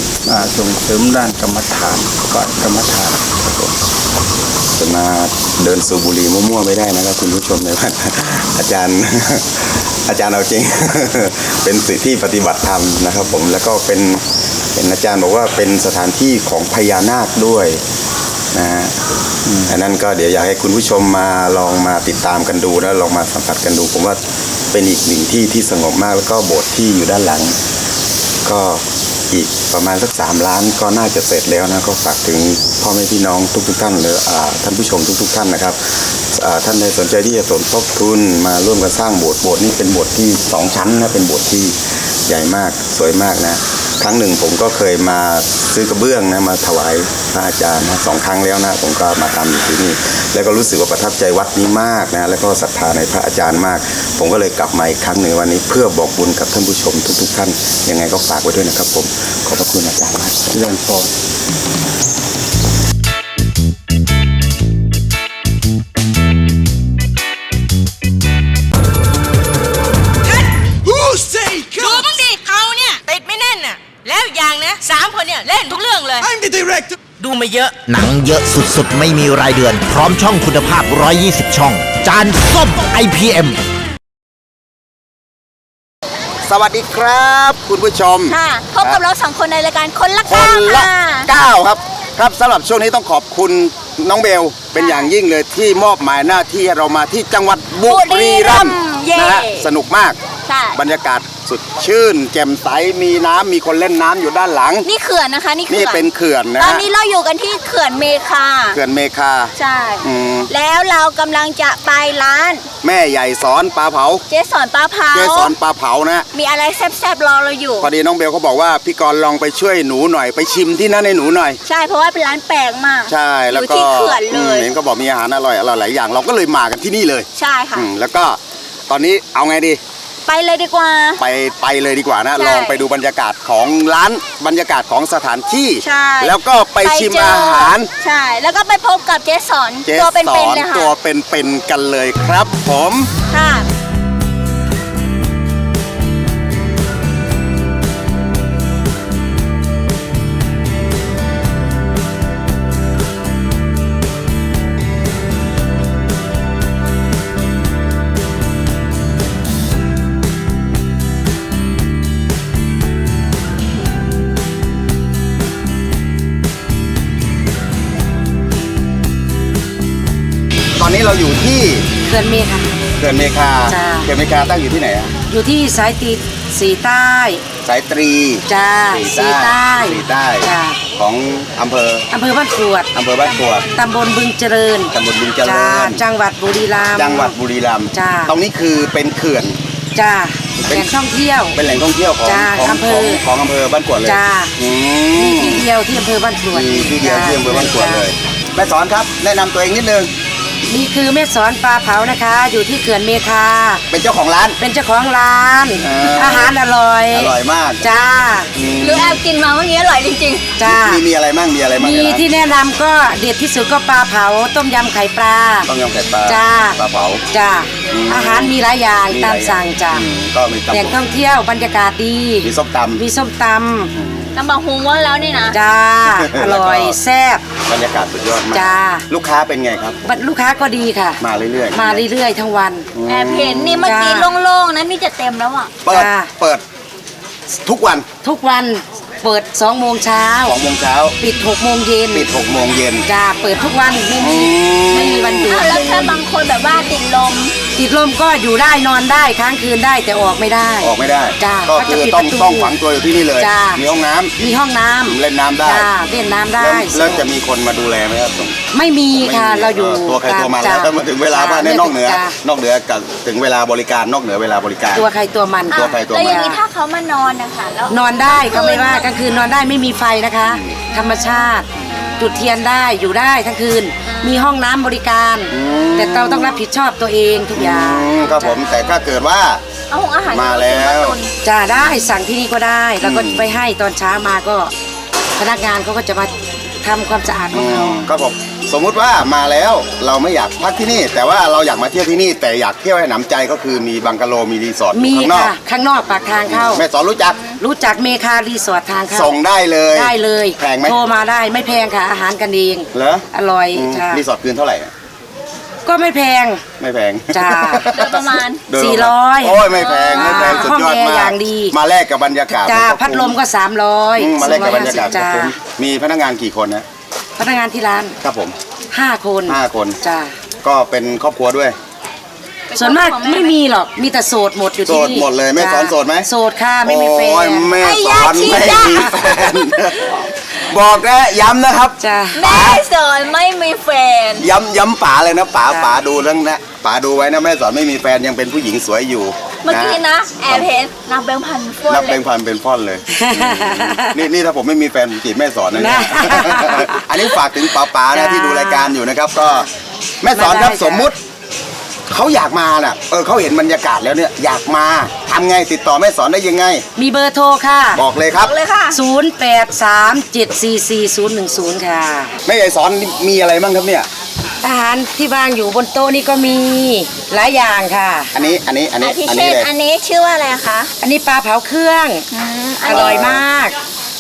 Speaker 9: ส่งเสริมด้านกรรมฐานก่อนกรรมฐาน
Speaker 8: จะมาเดินสูบบุหรี่มั่วๆไม่ได้นะครับ คุณผู้ชมในวัดอาจารย์อาจารย์เอาจริง เป็นสิ่งที่ปฏิบัติธรรมนะครับ ผมแล้วก็เป็นเป็นอาจารย์บอกว่าเป็นสถานที่ของพญานาคด้วยนะฮะอันนั้นก็เดี๋ยวอยากให้คุณผู้ชมมาลองมาติดตามกันดูแล้วลองมาสัมผัสกันดู ผมว่าเป็นอีกหนึ่งที่ที่สงบมากแล้วก็โบสถ์ที่อยู่ด้านหลัง ก็ อีกประมาณสักสามล้านก็น่าจะเสร็จแล้วนะก็ฝากถึงพ่อแม่พี่น้องทุกๆท่านหรืออท่านผู้ชมทุก ๆ ท่านนะครับท่านใดสนใจที่จะสมทบทุนมาร่วมกันสร้างโบสถ์โบสถ์นี้เป็นโบสถ์ที่สองชั้นนะเป็นโบสถ์ที่ใหญ่มากสวยมากนะ ครั้งหนึ่งผมก็เคยมาซื้อกระเบื้องนะมาถวายพระอาจารย์นะสองครั้งแล้วนะผมก็มาทำอยู่ที่นี่ แล้วก็รู้สึกว่าประทับใจวัดนี้มากนะแล้วก็ศรัทธาในพระอาจารย์มาก ผมก็เลยกลับมาอีกครั้งหนึ่งวันนี้เพื่อบอกบุญกับท่านผู้ชมทุก ๆ ท่านยังไงก็ฝากไว้ด้วยนะครับ ผมขอบพระคุณอาจารย์มาก
Speaker 9: เจริญพ
Speaker 4: อ เยอะ
Speaker 6: หนังเยอะสุดๆ ไม่มีรายเดือน พร้อมช่องคุณภาพ 120 ช่อง จานส้ม IPM
Speaker 8: สวัสดีครับ คุณผู้ชม
Speaker 2: ค่ะพบกับเราสองคนในรายการคนละ
Speaker 8: ค
Speaker 2: ก้าน
Speaker 8: ละ
Speaker 2: ค่ะ
Speaker 8: 9ครับ ครับสำหรับช่วงนี้ต้องขอบคุณน้องเบลเป็นอย่างยิ่งเลยที่มอบหมายหน้าที่ให้เรามาที่จังหวัดบุรีรัมย์
Speaker 2: เย่
Speaker 8: นะฮะสนุกมาก
Speaker 2: ใช่
Speaker 8: บรรยากาศสุดชื่น แจ่มใสมีน้ำมีคนเล่นน้ำอยู่ด้านหลัง
Speaker 2: นี่เขื่อนนะคะ นี่
Speaker 8: นี่
Speaker 2: เขื่อน
Speaker 8: เป็นเขื่อนนะ
Speaker 2: ตอน
Speaker 8: ฮะ
Speaker 2: นี้เราอยู่กันที่เขื่อนเมคา
Speaker 8: เขื่อนเมคา
Speaker 2: ใช่
Speaker 8: อืม
Speaker 2: แล้วเรากำลังจะไปร้าน
Speaker 8: แม่ใหญ่สอนปลาเผา
Speaker 2: เจสอนปลาเผา
Speaker 8: เจสอนปลาเผานะ
Speaker 2: มีอะไรแซ่บๆรอเราอยู่
Speaker 8: พอดีน้องเบลเขาบอกว่าพี่กรณ์ลองไปช่วยหนูหน่อยไปชิมที่นั่นให้หนูหน่อย
Speaker 2: ใช่เพราะว่าเป็นร้านแปลกมาก
Speaker 8: ใช่แล้วก็
Speaker 2: อยู่ที่เขื่อนเล
Speaker 8: อืม
Speaker 2: ย
Speaker 8: เห็นเขาบอกมีอาหารอร่อยอร่อยหลายอย่างเราก็เลยมากันที่นี่เลย
Speaker 2: ใช่ค่ะ
Speaker 8: อืมแล้วก็ตอนนี้เอาไงดี
Speaker 2: ไปเลยดีกว่า
Speaker 8: ไปไปเลยดีกว่านะ
Speaker 2: ใช่
Speaker 8: ลองไปดูบรรยากาศของร้านบรรยากาศของสถานที่
Speaker 2: ใช่
Speaker 8: แล้วก็ไปชิม
Speaker 2: เจ
Speaker 8: อาหาร
Speaker 2: ใช่ แล้วก็ไปพบกับเจสอน
Speaker 8: เจ
Speaker 2: ตัวเป็
Speaker 8: ส
Speaker 2: น
Speaker 8: อ
Speaker 2: ๆ
Speaker 8: น
Speaker 2: เลยค่ะ
Speaker 8: ตัวเป็นๆกันเลยครับ ผม
Speaker 2: ค่ะ
Speaker 8: อนนี้เราอยู่ที่
Speaker 5: เขื่อนเมฆค่ะ
Speaker 8: เขื่อนเมคา
Speaker 5: จ้า
Speaker 8: เขื่อนเมคาตั้งอยู่ที่ไหนอะ
Speaker 5: อยู่ที่สายตีสีใต้
Speaker 8: สายตรี
Speaker 5: จ้าสีใต้
Speaker 8: สีใต้
Speaker 5: จ้า
Speaker 8: ของอำเภอ
Speaker 5: อำเภอบ้านกรวด
Speaker 8: อำเภอบ้านกรวด
Speaker 5: ตำบลบึงเจริญ
Speaker 8: ตำบลบึงเจริ
Speaker 5: จ้า
Speaker 8: ญ
Speaker 5: จังหวัดบุรีรัมย์
Speaker 8: จังหวัดบุรีรัมย์
Speaker 5: จ้า
Speaker 8: ตรงนี้คือเป็นเขื่อน
Speaker 5: จ้า
Speaker 8: เป็
Speaker 5: แห
Speaker 8: น
Speaker 5: ล่งท่องเที่ยว
Speaker 8: เป็นแหล่งท่องเที่ยวของ
Speaker 5: จ้า
Speaker 8: ของ
Speaker 5: อำเภ
Speaker 8: ของ
Speaker 5: อ
Speaker 8: ของอำเภอบ้านกรวดเลย
Speaker 5: จ้า
Speaker 8: อื
Speaker 5: มี
Speaker 8: ม
Speaker 5: ที่เดียวที่อำเภอบ้านกรวด
Speaker 8: มีที่เดียวที่อำเภอบ้านกรวดเลย
Speaker 5: จ้า
Speaker 8: แม่สอนครับแนะนำตัวเองนิดนึง
Speaker 5: นี่คือแม่สอนปลาเผานะคะ อยู่ที่เขื่อนเมคา
Speaker 8: เป็นเจ้าของร้าน
Speaker 5: เป็นเจ้าของร้าน
Speaker 8: เอออ
Speaker 5: อาหารอร่อย
Speaker 8: อร่อยมาก
Speaker 5: จ้า
Speaker 2: หรือแอบกินมาเมื่อกี้อร่อยจริง
Speaker 5: จ้า
Speaker 8: มีมีอะไรมั่งมีอะไรมั่ง
Speaker 5: มี
Speaker 8: ในร้าน
Speaker 5: ที่แนะนำก็เด็ดที่สุดก็ปลาเผา ต้มยำไข่ปลา
Speaker 8: ต้มยำไข่ปลา
Speaker 5: จ้า
Speaker 8: ปลาเผา
Speaker 5: จ้า
Speaker 8: อืม
Speaker 5: อาหารมีหลายอย่าง
Speaker 8: มี
Speaker 5: ตาม
Speaker 8: หลย
Speaker 5: สั่งจ้า
Speaker 8: อืมก็มี
Speaker 5: แหล่ง
Speaker 8: ตำ
Speaker 5: ท่องเที่ยวบรรยากาศดี
Speaker 8: มีส้มตำ
Speaker 5: มีส้มต
Speaker 2: ๆ น้ำบะฮุงว่าแล้วนี่นะำ
Speaker 5: จ้า อร่อย
Speaker 8: แล้วก็
Speaker 5: แซ่บบ
Speaker 8: รรยากาศสุดยอดมาก
Speaker 5: จ้า
Speaker 8: ลูกค้าเป็นไงครับ
Speaker 5: บัดลูกค้าก็ดีค่ะ
Speaker 8: มาเรื่อยๆ
Speaker 5: มาเรื่อยๆทั้งวัน
Speaker 2: แอบเห็นนี่เมื่อกี้
Speaker 5: จ้า
Speaker 2: โล่งๆนะนี่จะเต็มแล้วอะ
Speaker 8: เปิด
Speaker 5: จ้า
Speaker 8: เปิดทุกวัน
Speaker 5: ทุกวัน เปิด2โมงเช้า
Speaker 8: สองโมงเช้า
Speaker 5: ปิด6โมงเย็น
Speaker 8: ปิดหกโมงเย็น
Speaker 5: จ้าเปิดทุกวันไม่มีไม่มีวันหยุด
Speaker 2: อ้าวแล้วถ้าบางคนแบบว่าติดลม
Speaker 5: ติดลมก็อยู่ได้นอนได้ค้างคืนได้แต่ออกไม่ได้
Speaker 8: ออกไม่ได้
Speaker 5: จ้า
Speaker 8: ก็
Speaker 5: เขาจะ
Speaker 8: คือ
Speaker 5: ปิด
Speaker 8: ต้อง
Speaker 5: ประตู
Speaker 8: ต้องฝังตัวอยู่ที่นี่เลย
Speaker 5: จ้ามี
Speaker 8: มีห้องน้ำ
Speaker 5: มีห้องน้ำ
Speaker 8: เล่นน้ำได้
Speaker 5: จ้าเล่นน้ำได้
Speaker 8: แล้วแล้วจะมีคนมาดูแลไหมครับตรง
Speaker 5: ไม่มีค่ะ
Speaker 8: ไม่มี
Speaker 5: เราอยู่
Speaker 8: ตัวใครตัวมัน
Speaker 5: จ้
Speaker 8: แล้วถ้ามาถึงเวลาบ้านใน
Speaker 5: จ้
Speaker 8: นอกเหนือ
Speaker 5: จ้าน
Speaker 8: อกเหนือกับถึงเวลาบริการนอกเหนือเวลาบริการ
Speaker 5: ตัวใครตัวมัน
Speaker 8: ตัวใครตัวมัน
Speaker 2: แล้วอย่างนี้ถ้าเขามานอนนะคะแล้ว
Speaker 5: นอนได้ก็ไม่ว่ากลางคืนนอนได้ไม่มีไฟนะคะ ธรรมชาติ จุดเทียนได้อยู่ได้ทั้งคืน มีห้องน้ำบริการ แต่เราต้องรับผิดชอบตัวเองทุกอย่าง
Speaker 8: อืมครับผมแต่ถ้าเกิดว่า
Speaker 2: เอาของอาหาร
Speaker 8: มาแล้ว
Speaker 5: จะได้สั่งที่นี่ก็ได้ แล้วก็ไปให้ตอนเช้ามาก็พนักงานเขาก็จะมา ทำความสะอาดข
Speaker 8: อื
Speaker 5: องเรา
Speaker 8: มครับผมสมมุติว่ามาแล้วเราไม่อยากพักที่นี่ แต่ว่าเราอยากมาเที่ยวที่นี่ แต่อยากเที่ยวให้หนำใจก็คือมีบังกะโลมีรีสอร์ทอยู่
Speaker 5: มี
Speaker 8: ข้างนอก
Speaker 5: ค่ะ ข้างนอกปากทางเข้า
Speaker 8: แม่สอนรู้จัก
Speaker 5: รู้จักเมคารีสอร์ททางเข้า
Speaker 8: ส่งได้เลย
Speaker 5: ได้เลย
Speaker 8: แพงไหม
Speaker 5: โทรมาได้ไม่แพงค่ะ อาหารกันเอง
Speaker 8: เหรอ
Speaker 5: อร่อย
Speaker 8: อืม
Speaker 5: จ้า
Speaker 8: รีสอร์ทคืนเท่าไหร่อะ
Speaker 5: ก็ไม่แพง
Speaker 8: ไม่แพง
Speaker 5: จ้า
Speaker 2: โดยประมาณ
Speaker 8: เดิน
Speaker 5: สี่
Speaker 8: กมา
Speaker 5: ร้อย
Speaker 8: โอ้ยไม่แพงไม่แพง
Speaker 5: อ่า
Speaker 8: สุดยอด
Speaker 5: ห้องแอร์
Speaker 8: มาก
Speaker 5: อย่างดี
Speaker 8: มาแลกกับบรรยากาศ
Speaker 5: จ้า
Speaker 8: ก็คุ้
Speaker 5: พัดลมก็สามร้อย
Speaker 8: อืมมาแลกกับบรรยากาศก็
Speaker 5: จ้า
Speaker 8: คุ้มมีพนักงานกี่คนนะ
Speaker 5: พนักงานที่ร้าน
Speaker 8: ครับผม
Speaker 5: ห้าคน
Speaker 8: ห้าคน
Speaker 5: จ้า
Speaker 8: ก็เป็นครอบครัวด้วย
Speaker 5: ส่วนมากไม่มีหรอกมีแต่โสดหมดอยู่ที่นี่
Speaker 8: โสดหมดเลยแม่
Speaker 5: จ้า
Speaker 8: สอนโสดไหม
Speaker 5: โสดค่ะไม่มีแฟ
Speaker 8: โอ้ย
Speaker 5: น
Speaker 8: แม่
Speaker 2: ไอ้
Speaker 8: ส
Speaker 2: ยา
Speaker 8: อน
Speaker 2: ชี
Speaker 8: ไม่
Speaker 2: ยา
Speaker 8: มีแฟน บอกนะย้ำนะครับ
Speaker 5: จ้า
Speaker 2: แม่สอนไม่มีแฟน
Speaker 8: ย้ำย้ำป๋าเลยนะป๋า
Speaker 5: จ้ะ
Speaker 8: ป๋าดูเรื่องนะป๋าดูไว้นะแม่สอนไม่มีแฟนยังเป็นผู้หญิงสวยอยู่
Speaker 2: เมื่อกี้นะ แอบเห็นนับแบงค์พันฟน
Speaker 8: นับ
Speaker 2: เล
Speaker 8: เป็
Speaker 2: ย
Speaker 8: นพันเป็นฟ่อนเลย นี่นี่ถ้าผมไม่มีแฟนผมจีบแม่สอนนะเนี่ย
Speaker 5: นะ
Speaker 8: อันนี้ฝากถึงป๋าป๋านะ
Speaker 5: จ้ะ
Speaker 8: ที่ดูรายการอยู่นะครับ ก็แม่สอนครับ
Speaker 5: มาได้
Speaker 8: สมมุติ เขาอยากมาน่ะเออเขาเห็นบรรยากาศแล้วเนี่ยอยากมาทำไงติดต่อแม่สอนได้ยังไง
Speaker 5: มีเบอร์โทรค่ะ
Speaker 8: บอกเลยครับ
Speaker 2: เลยค่ะ
Speaker 5: 0 8 3 7 4 4 0 1 0 ค่ะ
Speaker 8: แม่ใหญ่สอนมีอะไรบ้างครับเนี่ย
Speaker 5: อาหารที่วางอยู่บนโต๊ะนี่ก็มีหลายอย่างค่ะ
Speaker 8: อันนี้อันนี้อันนี้
Speaker 2: อาทิ
Speaker 8: อัน
Speaker 2: เช่
Speaker 8: นี้
Speaker 2: น
Speaker 8: เลย
Speaker 2: อันนี้ชื่อว่าอะไรคะ
Speaker 5: อันนี้ปลาเผาเครื่อง
Speaker 2: ม
Speaker 5: อร่อยมาก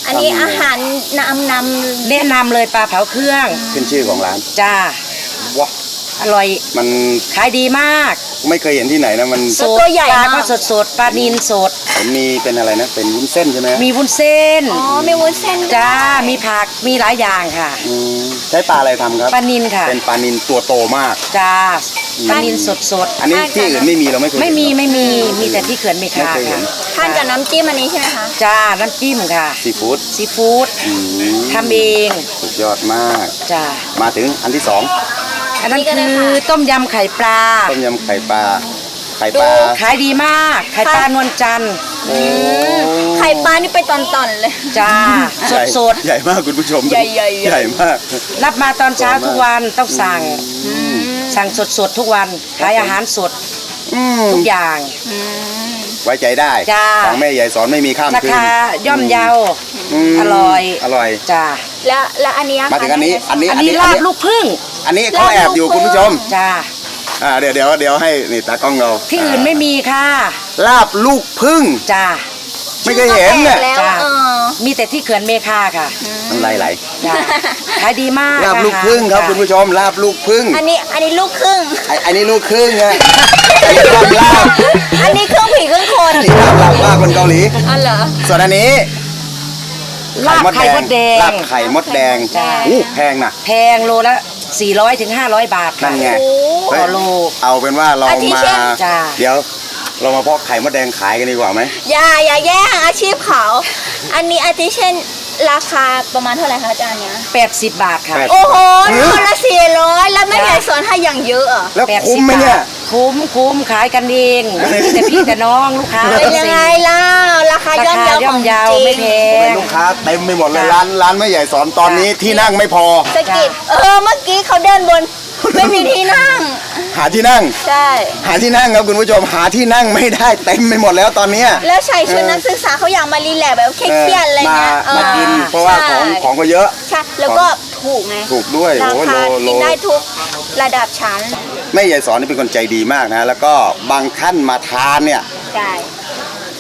Speaker 2: อันนี้อาหารนำน
Speaker 5: แนะนำเลยปลาเผาเครื่อง
Speaker 8: ขึ้นชื่อของร้าน
Speaker 5: จ้า
Speaker 8: ว้า
Speaker 5: อร่อย
Speaker 8: มัน
Speaker 5: ขายดีมาก
Speaker 8: ไม่เคยเห็นที่ไหนนะมัน
Speaker 5: สด
Speaker 2: ตัวใหญ่
Speaker 5: ปลามา
Speaker 2: ก
Speaker 5: ก็สดสดๆปลานินสด
Speaker 8: เห็นมีเป็นอะไรนะ เป็นวุ้นเส้นใช่ไหม
Speaker 5: มีวุ้นเส้น
Speaker 2: อ๋อมีวุ้นเส้นด้วย
Speaker 5: จ้า มีผัก มีหลายอย่างค่ะ
Speaker 8: อืมใช้ปลาอะไรทำครับ
Speaker 5: ปลานินค่ะ
Speaker 8: เป็นปลานินตัวโตมาก
Speaker 5: จ้า ปลานินสดสด
Speaker 8: อันนี้ที่อื่นไม่มีเราไม่เคย
Speaker 5: ๆไม่มี
Speaker 8: เห็น
Speaker 5: ไม่มี มีแต่ที่เขื่อนเม
Speaker 8: ไม่
Speaker 5: คา
Speaker 8: เคยเห็น
Speaker 5: ค่ะ
Speaker 2: ทานกับน้ำจิ้มอันนี้ใช่ไหมคะ
Speaker 5: จ้า น้ำจิ้มค่ะ
Speaker 8: ซีฟู้ด
Speaker 5: ซีฟู้ด
Speaker 8: อืม
Speaker 5: ทำเอง
Speaker 8: สุดยอดมาก
Speaker 5: จ้า
Speaker 8: มาถึงอันที่สอง
Speaker 5: อันนั้น
Speaker 2: นี่ก็ได้
Speaker 5: คือ
Speaker 2: ค่ะ
Speaker 5: ต้มยำไข่ปลา
Speaker 8: ต้มยำไข่ปลา ไข่ปลา
Speaker 5: ขายดีมาก ไข่ปลานวลจันทร์
Speaker 8: โอ้
Speaker 2: ไข่ปลานี่ไปตอนๆเลย
Speaker 5: จ้า สดสด
Speaker 8: ใหญ่มากคุณผู้ชม
Speaker 2: ใหญ่ๆๆ
Speaker 8: ใหญ่มาก
Speaker 5: ๆรับมาตอนเช้าทุกวันต้องสั่ง สั่งสดสดๆทุกวัน ขายอาหารสด
Speaker 8: อืม
Speaker 5: ทุกอย่าง
Speaker 8: ไว้ใจได้
Speaker 5: จ้า
Speaker 8: ของแม่ใหญ่สอนไม่มีข้าม
Speaker 5: รา
Speaker 8: คืน
Speaker 5: คาย่อมเยา
Speaker 8: ม
Speaker 5: อร่อย
Speaker 8: อร่อย
Speaker 5: จ้า
Speaker 2: แล้วแล้วอันนี้ะคะ
Speaker 8: มาถึงอันนี้ อันนี้
Speaker 5: อันนี้ลาบลูกพึ่ง
Speaker 8: อันนี้เขาแอบอยู่คุณผู้ชม
Speaker 5: จ้า
Speaker 8: อ่าเดี๋ยวเดี๋ยวเดี๋ยวให้นี่ตากล้องเรา
Speaker 5: ที่อื่นไม่มีค่ะ
Speaker 8: ลาบลูกพึ่ง
Speaker 5: จ้า
Speaker 8: ไม่เคยเห็นเนี่ย
Speaker 2: แล้ว
Speaker 5: จ้า
Speaker 2: เออ
Speaker 5: มีแต่ที่เขื่อนเมคาค่ะ
Speaker 8: น้ำลายไหล
Speaker 5: จ้าขายดีมาก
Speaker 8: ลาบลูกพึ่งครับ
Speaker 5: อาหา
Speaker 8: คุณผู้ชมลาบลูกพึ่ง
Speaker 2: อันนี้อันนี้ลูกครึ่ง
Speaker 8: ไอ้อันนี้ลูกครึ่งไงอันนี้ลาบลาบ
Speaker 2: อันนี้ครึ่งผีครึ่งคน
Speaker 8: อันนี้ลาบลาบลาบคนเกาหลี
Speaker 2: อ๋อเหรอ
Speaker 8: ส่วนอันนี้
Speaker 5: ลาบไข่มดแดง
Speaker 8: ลาบไข่มดแดง
Speaker 5: จ้า
Speaker 8: อู้แพงนะ
Speaker 5: แพงโลละ 400ถึง500 บาทค่ะ
Speaker 8: นั่นไง
Speaker 5: ต่อโล
Speaker 8: เอาเป็นว่าเรา
Speaker 2: อาทิ
Speaker 8: มา
Speaker 2: เช่น
Speaker 5: จ้า
Speaker 8: เดี๋ยว เรามาเพาะไข่มดแดงขายกันดีกว่าไหม
Speaker 2: อย่าอย่าแย่งอาชีพเขา อันนี้อาทิเช่นราคาประมาณเท่าไหร่คะอาจารย์เนี้ย
Speaker 5: 80 บาทค่ะ
Speaker 8: แปด
Speaker 2: โอ้โหโลละสี่ร้อยแล้วไม่ใหญ่สอนให้อย่างเยอะอะ
Speaker 8: แล้ว
Speaker 5: 80
Speaker 8: คุ้มไหมเนี่ย
Speaker 5: บาทคุ้มคุ้มขายกันเองมีแต่พี่แต่น้องลูกค้า
Speaker 2: เป็นยังไงล่ะราคา
Speaker 5: รา
Speaker 2: ย่อม
Speaker 5: คา
Speaker 2: เยาว
Speaker 5: ย่
Speaker 2: ข
Speaker 5: อ
Speaker 2: อ
Speaker 5: ม
Speaker 2: ง
Speaker 5: เยาว
Speaker 2: จริ
Speaker 5: ไม่
Speaker 2: ง
Speaker 5: แพ
Speaker 8: เป็น
Speaker 5: ง
Speaker 8: ลูกค้าเต็มไปหมดเลย
Speaker 5: จ้ะ
Speaker 8: ร้านร้านแม่ใหญ่สอนตอนนี้ที่นั่งไม่พอ
Speaker 2: สะกิดเออเมื่อกี้เขาเดินบนไม่มีที่นั่ง
Speaker 8: หาที่นั่ง
Speaker 2: ใช่
Speaker 8: หาที่นั่งครับคุณผู้ชม หาที่นั่งไม่ได้เต็มไปหมดแล้วตอนเนี้ย
Speaker 2: แล้วใส่ชุดนักศึกษาเขาอยากมารีแลกซ์แบบเครียดๆอะไร
Speaker 8: มา
Speaker 2: เงี้ยเออ
Speaker 8: มากินเพราะว่า
Speaker 2: ใช่
Speaker 8: ของของก็เยอะ
Speaker 2: ใช่ แล้วก็ ถูกไง
Speaker 8: ถูกด้วย
Speaker 2: รา
Speaker 8: โอ้โห
Speaker 2: คา
Speaker 8: โลโล
Speaker 2: กินได้ทุกระดับชั้น
Speaker 8: แม่ใหญ่สอนนี่เป็นคนใจดีมากนะ แล้วก็บางท่านมาทานเนี่ย
Speaker 2: ใช่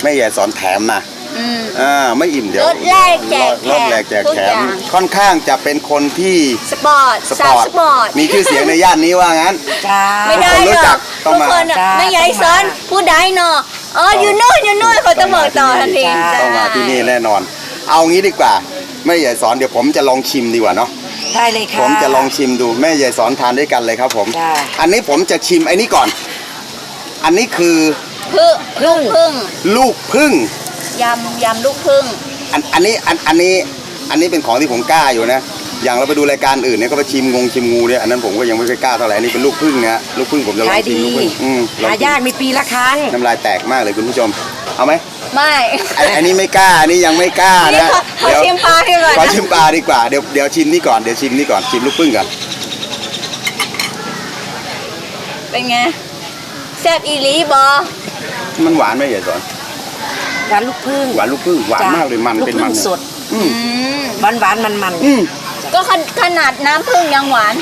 Speaker 8: แม่ใหญ่สอนแถมนะ
Speaker 2: อืม
Speaker 8: อ่าไม่อิ่มเดี๋ยว
Speaker 2: ลดแลกแจกแถม
Speaker 8: ลดแลกแจก
Speaker 2: ทุก
Speaker 8: แถ
Speaker 2: อ
Speaker 8: ม
Speaker 2: ย่าง
Speaker 8: ค่อนข้างจะเป็นคนที่
Speaker 2: สปอร์ต
Speaker 8: ส
Speaker 2: สา
Speaker 8: ป
Speaker 2: ว
Speaker 8: อร์ต
Speaker 2: สปอร์ต
Speaker 8: มีชื่อเสียงในย่านนี้ว่างั้น
Speaker 5: จ้า
Speaker 2: ไม่ได้
Speaker 8: ทุกคนรู้
Speaker 2: หร
Speaker 8: จั
Speaker 2: อก
Speaker 8: กต้
Speaker 2: ทุ
Speaker 8: อง
Speaker 2: ก
Speaker 8: มา
Speaker 2: คนอะ
Speaker 5: จ้า
Speaker 2: ไม่ยายสอนผู้ใดเนาะอ๋ออยู่โน่นอยู่โน่นเขาจะบอกต่อทันที
Speaker 5: จ้า
Speaker 8: ต้องมาที่นี่แน่นอน เอางี้ดีกว่าแม่ใหญ่สอนเดี๋ยวผมจะลองชิมดีกว่าเนาะ
Speaker 5: ได้เลยค่ะ
Speaker 8: ผมจะลองชิมดูแม่ใหญ่สอนทานด้วยกันเลยครับผม
Speaker 5: จ้า
Speaker 8: อันนี้ผมจะชิมไอ้นี่ก่อน อันนี้คือ
Speaker 2: พึ่ง
Speaker 5: พึ่ง
Speaker 2: พึ่ง
Speaker 8: ลูกพึ่ง
Speaker 2: ยำยำลูกพึ่ง
Speaker 8: อันอันนี้อันอันนี้อันนี้เป็นของที่ผมกล้าอยู่นะ อย่างเราไปดูรายการอื่นเนี่ยก็ไปชิมงงชิมงูเนี่ยอันนั้นผมก็ยังไม่เคยกล้าเท่าไหร่อันนี้เป็นลูกพึ่งนะลูกพึ่งผมจะลอ
Speaker 5: ขางย
Speaker 8: ชิม
Speaker 5: ดี
Speaker 8: ลูกพึ่งอืมลอง
Speaker 5: หา
Speaker 8: ชิม
Speaker 5: ยากมีปีละครั้ง
Speaker 8: น้ำลายแตกมากเลยคุณผู้ชม เอาไหม
Speaker 2: ไม่
Speaker 8: อันอันนี้ไม่กล้าอันนี้ยังไม่กล้า
Speaker 2: นี่
Speaker 8: นะ
Speaker 2: ขอขอชิมปลาดีกว่า
Speaker 8: ขอ
Speaker 2: นะ
Speaker 8: ชิมปลาดีกว่าเดี๋ยวเดี๋ยวชิมนี่ก่อนเดี๋ยวชิมนี่ก่อนชิมลูกพึ่งก่อน
Speaker 2: เป็นไงแซ่บอีหลีบอ
Speaker 8: มันหวานไหมอย่าสอน
Speaker 5: ร้านลูกพึ่ง
Speaker 8: หวานลูกพึ่งหวาน
Speaker 5: จ้ะ
Speaker 8: มากเลยมัน
Speaker 5: ลูก
Speaker 8: เป็น
Speaker 5: พึ่
Speaker 8: มัน
Speaker 5: ง
Speaker 8: เนี่ย
Speaker 5: สด
Speaker 8: อืม
Speaker 5: หวานหวานมันมัน
Speaker 8: อืม
Speaker 2: ก็ขนขนาดน้ำพึ่งยังหวาน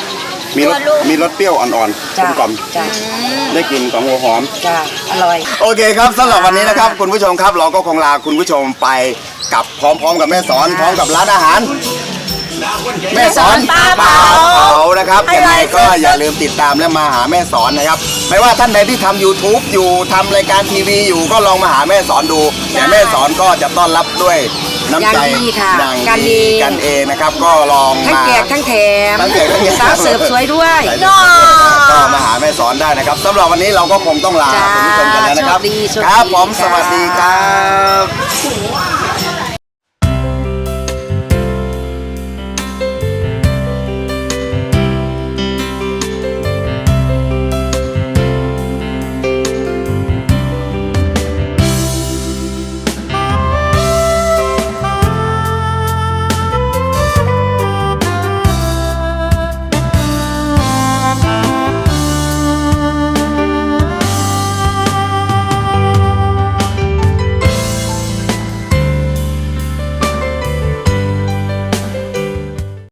Speaker 8: มีรส
Speaker 2: ตัวลูก
Speaker 8: มีรสเปรี้ยวอ่อนๆกล
Speaker 5: จ้าม
Speaker 8: กล่อม
Speaker 5: จ้า
Speaker 8: ได้กลิ่นของหัวหอม
Speaker 5: จ้าอร่อย
Speaker 8: โอเคครับสำหรับวันนี้นะครับ คุณผู้ชมครับเราก็คงลาคุณผู้ชมไปกับพร้อมๆ กับแม่สอนพร้อมกับร้านอาหาร แม่สอน
Speaker 2: ปลาเผา
Speaker 8: เผานะครับ
Speaker 2: อร่อย
Speaker 8: ยังไงก็
Speaker 2: สุดๆ
Speaker 8: อย่าลืมติดตามและมาหาแม่สอนนะครับ ไม่ว่าท่านใดที่ทำ YouTube อยู่ทำรายการทีวีอยู่ก็ลองมาหาแม่สอนดูแต่แม่สอนก็จะต้อนรับด้วย น้ำใจ
Speaker 5: อย่างดีค่ะ
Speaker 8: อย่าง
Speaker 5: กัน
Speaker 8: ดี
Speaker 5: เอง
Speaker 8: กันเองนะครับ ก็ลอง
Speaker 5: ทั้ง
Speaker 8: มา
Speaker 5: แจกทั้งแถม
Speaker 8: ทั้งแจกทั้งแถม
Speaker 5: สาวเสิร์ฟสวยด้วย
Speaker 8: ก็มาหาแม่สอนได้นะครับสำหรับวันนี้เราก็คงต้องลา
Speaker 5: จ้า
Speaker 8: คุณผู้ชมกันแล้วนะครับ
Speaker 5: โชคดีโชคดี
Speaker 8: ครับผม
Speaker 5: จ้า
Speaker 8: สวัสดีครับ